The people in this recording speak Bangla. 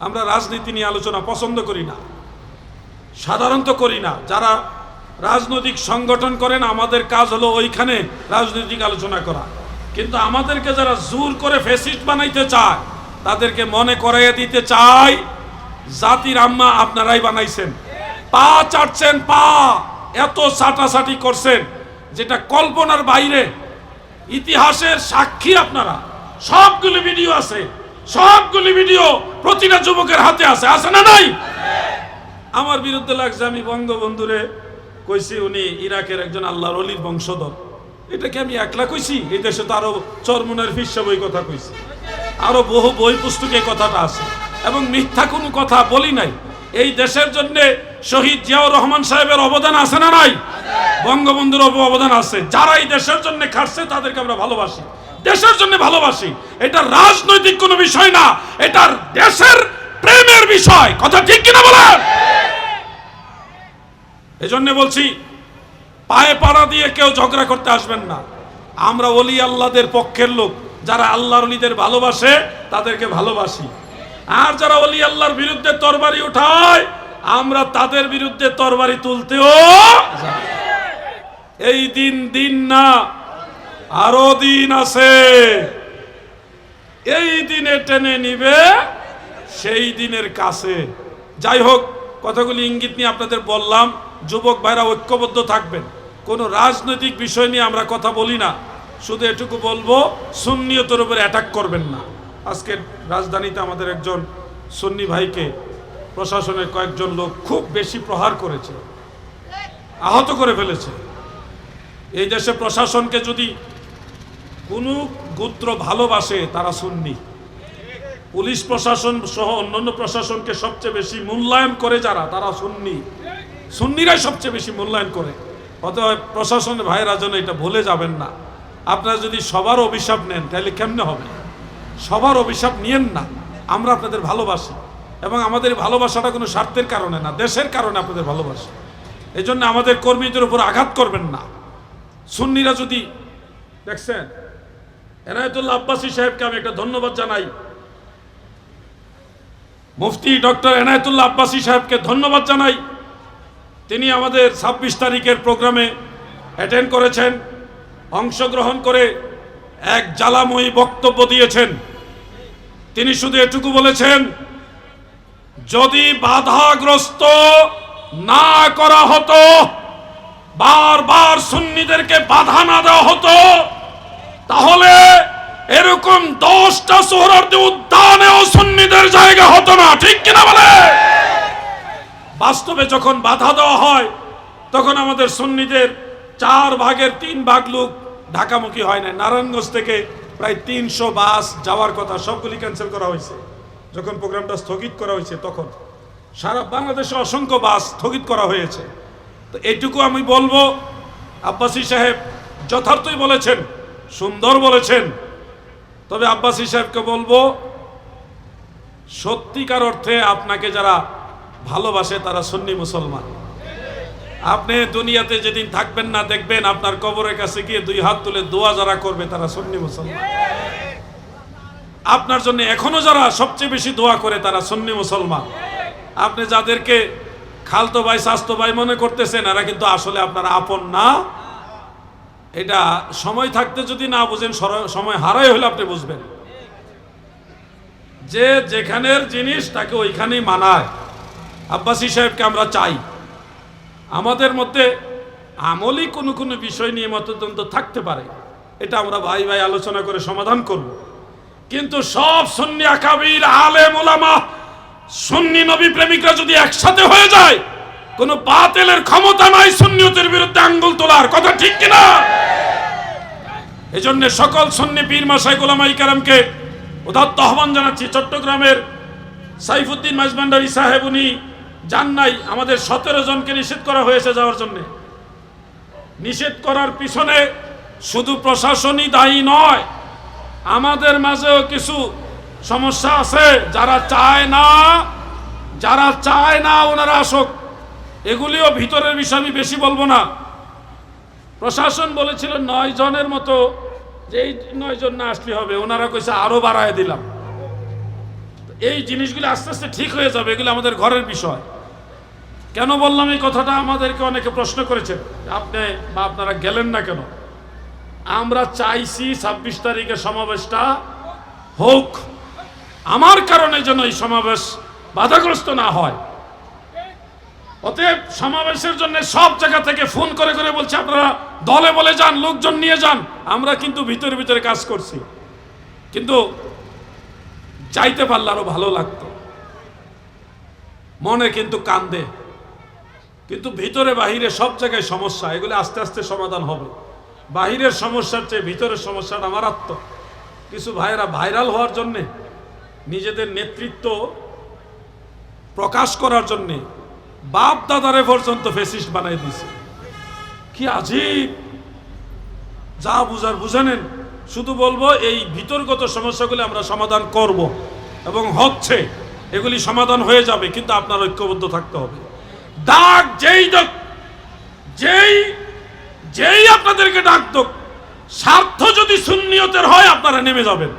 আমরা রাজনীতি নিয়ে আলোচনা পছন্দ করি না। সাধারণত করি না। যারা রাজনৈতিক সংগঠন করেন, আমাদের কাজ হলো ওইখানে রাজনৈতিক আলোচনা করা। কিন্তু আমাদেরকে যারা জোর করে ফেসিস্ট বানাইতে চায়, তাদেরকে মনে করাইয়া দিতে চাই, জাতির আম্মা আপনারাই বানাইছেন। পা চাটছেন, পা এত চাটাচাটি করছেন, যেটা কল্পনার বাইরে, ইতিহাসের সাক্ষী আপনারা। সবগুলি ভিডিও আছে। সবগুলি ভিডিও প্রতিটা যুবকের হাতে আছে। আছে না নাই? আমার বিরুদ্ধে লাগছে আমি বঙ্গবন্ধুরে কইছি, উনি ইরাকের একজন আল্লাহর অলির বংশধর। এটাকে আমি একলা কইছি? এই দেশে তো আরও চরমনের ফিসা বই কথা কইছি। আরও বহু বই পুস্তকে কথাটা আছে। এবং মিথ্যা কোনো কথা বলি নাই। এই দেশের জন্য শহীদ জিয়াউর রহমান সাহেবের অবদান আছে না নাই? বঙ্গবন্ধুর অবদান আছে। যারা এই দেশের জন্য খাটছে, তাদেরকে আমরা ভালোবাসি। দেশের জন্য ভালোবাসি। এটা রাজনৈতিক কোনো বিষয় না এটা দেশের প্রেমের বিষয় কথা ঠিক কিনা বলেন? এজন্য বলছি, পায়ে পাড়া দিয়ে কেউ ঝগড়া করতে আসবেন না। আমরা অলি আল্লাহদের পক্ষের লোক, যারা আল্লাহর অলিদের ভালোবাসে, তাদেরকে ভালোবাসি। আর যারা অলি আল্লাহর বিরুদ্ধে তরবারি উঠায়, আমরা তাদের বিরুদ্ধে তরবারি তুলতেও। এই দিন দিন না, আরও দিন আছে। এই দিনে টেনে নিবে সেই দিনের কাছে। যাই হোক, কথাগুলি ইঙ্গিত নিয়ে আপনাদের বললাম, যুবক ভাইরা ঐক্যবদ্ধ থাকবেন। কোনো রাজনৈতিক বিষয় নিয়ে আমরা কথা বলি না। শুধু এটুকু বলব, সুন্নিয়তের উপরে অ্যাটাক করবেন না। আজকে রাজধানীতে আমাদের একজন সুন্নি ভাইকে প্রশাসনের কয়েকজন লোক খুব বেশি প্রহার করেছে, আহত করে ফেলেছে। এই দেশে প্রশাসনকে যদি কোনো গোত্র ভালোবাসে, তারা সুন্নি। পুলিশ প্রশাসন সহ অন্যান্য প্রশাসনকে সবচেয়ে বেশি মূল্যায়ন করে যারা, তারা সুন্নি। সুন্নিরাই সবচেয়ে বেশি মূল্যায়ন করে। অতএব প্রশাসনের ভাইয়েরা যেন এটা ভুলে যাবেন না। আপনারা যদি সবার অভিশাপ নেন, তাহলে কেমনে হবে? সবার অভিশাপ নিয়েন না। আমরা আপনাদের ভালোবাসি এবং আমাদের ভালোবাসাটা কোনো স্বার্থের কারণে না, দেশের কারণে আপনাদের ভালোবাসি। এই জন্য আমাদের কর্মীদের উপর আঘাত করবেন না। সুন্নিরা যদি, দেখছেন, এনায়তুল্লাহ আব্বাসী সাহেবকে আমি একটা ধন্যবাদ জানাই। মুফতি ডক্টর এনায়তুল্লাহ আব্বাসী সাহেবকে ধন্যবাদ জানাই। তিনি আমাদের ছাব্বিশ তারিখের প্রোগ্রামে অ্যাটেন্ড করেছেন, অংশগ্রহণ করে এক জ্বালাময়ী বক্তব্য দিয়েছেন। তিনি শুধু এটুকু বলেছেন, যদি বাধাগ্রস্ত না করা হতো, বারবার সুন্নিদেরকে বাধা না দেওয়া হতো, তাহলে এরকম দশটা সোহরার্দি উদ্যানেও সুন্নিদের জায়গা হতো না, ঠিক কিনা বলে? বাস্তবে যখন বাধা দেওয়া হয়, তখন আমাদের সুন্নিদের চার ভাগের তিন ভাগ লোক ঢাকামুখী হয় না নারায়ণগঞ্জ থেকে প্রায় তিনশো বাস যাওয়ার কথা সবগুলি ক্যান্সেল করা হয়েছে। যখন প্রোগ্রামটা স্থগিত করা হয়েছে তখন। সারা বাংলাদেশে অসংখ্য বাস স্থগিত করা হয়েছে। তো এইটুকু আমি বলব, আব্বাসী সাহেব যথার্থই বলেছেন, সুন্দর বলেছেন। তবে আব্বাসী সাহেবকে বলব, সত্যিকার অর্থে আপনাকে যারা ভালোবাসে তারা সুন্নি মুসলমান। আপনি দুনিয়াতে যেদিন থাকবেন না দেখবেন আপনার কবরের কাছে গিয়ে দুই হাত তুলে দোয়া যারা করবে তারা সুন্নি মুসলমান। আপনার জন্য এখনও যারা সবচেয়ে বেশি দোয়া করে তারা সুন্নি মুসলমান। আপনি যাদেরকে খালতো ভাই স্বাস্থ্য ভাই মনে করতেছেন, এরা কিন্তু আসলে আপনার আপন না। এটা সময় থাকতে যদি না বুঝেন সময় হারাই হলে আপনি বুঝবেন। যে যেখানের জিনিস তাকে ওইখানেই মানায়। আব্বাসী সাহেবকে আমরা চাই। আমাদের মধ্যে আমলি কোনো কোনো বিষয় নিয়ে মতদ্বন্দ্ব থাকতে পারে। এটা আমরা ভাই ভাই আলোচনা করে সমাধান করব। কিন্তু সব সুন্নি আকাবির আলে ওলামা, সুন্নি নবী প্রেমিকরা যদি একসাথে হয়ে যায় কোনো বাতিলের ক্ষমতা নাই সুন্নিয়তের বিরুদ্ধে আঙ্গুল তোলার, কথা ঠিক কিনা? এজন্য সকল সুন্নি পীর মাসাই গোলামাই কারামকে উদাত্ত আহ্বান জানাচ্ছি। চট্টগ্রামের সাইফুদ্দিন মাইজবান্ডারি সাহেব, উনি যান নাই। আমাদের সতেরো জনকে নিষেধ করা হয়েছে যাওয়ার জন্য। নিষেধ করার পিছনে শুধু প্রশাসনই দায়ী নয়, আমাদের মাঝেও কিছু সমস্যা আছে। যারা চায় না, যারা চায় না, ওনারা আসুক। এগুলিও ভিতরের বিষয়, আমি বেশি বলব না। প্রশাসন বলেছিল নয় জনের মতো, যে নয় জন না আসলে হবে, ওনারা কইছে আরও বাড়ায় দিলাম। এই জিনিসগুলো আস্তে আস্তে ঠিক হয়ে যাবে, এগুলো আমাদের ঘরের বিষয়। কেন বললাম এই কথাটা? আমাদেরকে অনেকে প্রশ্ন করেছেন আপনি বা আপনারা গেলেন না কেন? আমরা চাইছি ছাব্বিশ তারিখের সমাবেশটা হোক। আমার কারণে যেন এই সমাবেশ বাধাগ্রস্ত না হয়। অতএব সমাবেশের জন্য সব জায়গা থেকে ফোন করে করে বলছে, আপনারা দলে বলে যান, লোকজন নিয়ে যান, আমরা কিন্তু ভিতরে ভিতরে কাজ করছি। কিন্তু চাইতে পারলে আরও ভালো লাগতো। মনে কিন্তু কান্দে। কিন্তু ভিতরে বাহিরে সব জায়গায় সমস্যা, এগুলো আস্তে আস্তে সমাধান হবে। বাহিরের সমস্যার চেয়ে ভিতরের সমস্যাটা মারাত্মক। কিছু ভাইয়েরা ভাইরাল হওয়ার জন্যে, নিজেদের নেতৃত্ব প্রকাশ করার জন্যে বাপ দাদারে পর্যন্ত ফেসিস্ট বানাই দিছে। কি আজীব! যা বুঝার বুঝে নেন। শুধু বলব, এই ভিতরগত সমস্যাগুলি আমরা সমাধান করব এবং হচ্ছে এগুলি সমাধান হয়ে যাবে, কিন্তু আপনার ঐক্যবদ্ধ থাকতে হবে। ডাক যেই ডাক যেই যেই আপনাদেরকে ডাক দোক, স্বার্থ যদি শূন্যতের হয়, আপনারা নেমে যাবেন।